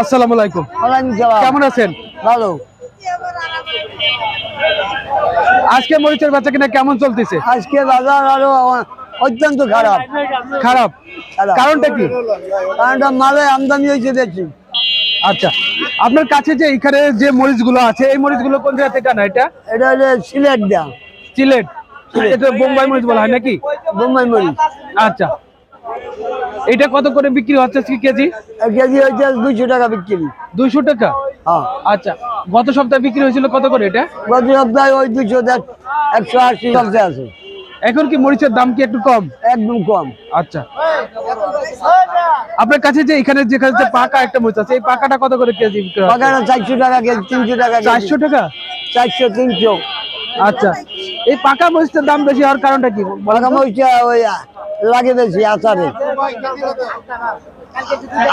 আসসালামু আলাইকুম। কেমন আছেন? ভালো। আজকে মরিচের বেচা কিনা কেমন চলতেছে? আজকে বাজার আরও অত্যন্ত খারাপ। খারাপ। কারণটা কি? কারণটা মালে আমদানি হয়েছে বেশি আচ্ছা আপনার কাছে যে এখানে যে মরিচগুলো আছে এই মরিচগুলো কোন জায়গা থেকে আনা এটা? এটা সিলেট দাম সিলেট। এটা বোম্বাই মরিচ বলা হয় নাকি? বোম্বাই মরিচ। আচ্ছা। এটা কত করে বিক্রি হচ্ছে আজকে কেজি? কেজি হচ্ছে দুইশো টাকা বিক্রি। দুইশো টাকা? হ্যাঁ। আচ্ছা গত সপ্তাহে বিক্রি হয়েছিল কত করে এটা? গত সপ্তাহে ওই দুইশো একশো আশি আছে। এখন কি মরিচের দাম কি একটু কম? একদম কম। আচ্ছা। আপনার কাছে যে এখানে যেখানে যে পাকা একটা মরিচ আছে এই পাকাটা কত করে কেজি বিক্রি বাগানে চারশো টাকা কেজি তিনশো টাকা। চারশো টাকা? চারশো তিনশো। আচ্ছা। এই পাকা মরিচের দাম বেশি হওয়ার কারণটা কি? বলেন বাগান তো? মরিচা ওই লাগে বেশি আচারে।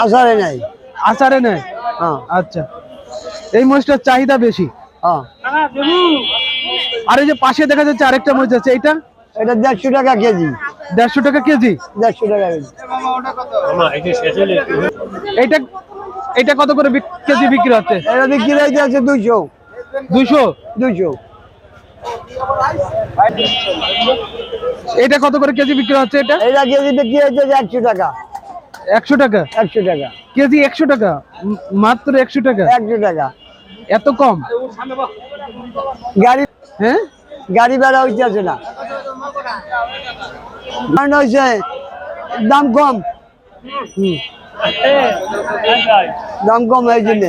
আচারে নাই। আচারে নেয় হ্যাঁ। আচ্ছা। এই মরিচটার চাহিদা বেশি? হ্যাঁ। আর এই যে পাশে দেখা যাচ্ছে আরেকটা মরিচ আছে এটা এটা দেড়শো টাকা কেজি। দেড়শো টাকা কেজি? দেড়শো টাকা কেজি। এইটা এটা কত করে কেজি বিক্রি হচ্ছে? এটা বিক্রি আছে দুইশো। দুইশো? দুইশো। এটা কত করে কেজি বিক্রি হচ্ছে এটা? এটা কেজি বিক্রি হইতে একশো টাকা। একশো টাকা? একশো টাকা। কেজি একশো টাকা? মাত্র একশো টাকা? একশো টাকা। এত কম? গাড়ি হ্যাঁ? গাড়ি ভাড়া হইতেছে না। হয়েছে দাম কম। হুম। দাম কম এই জন্যে।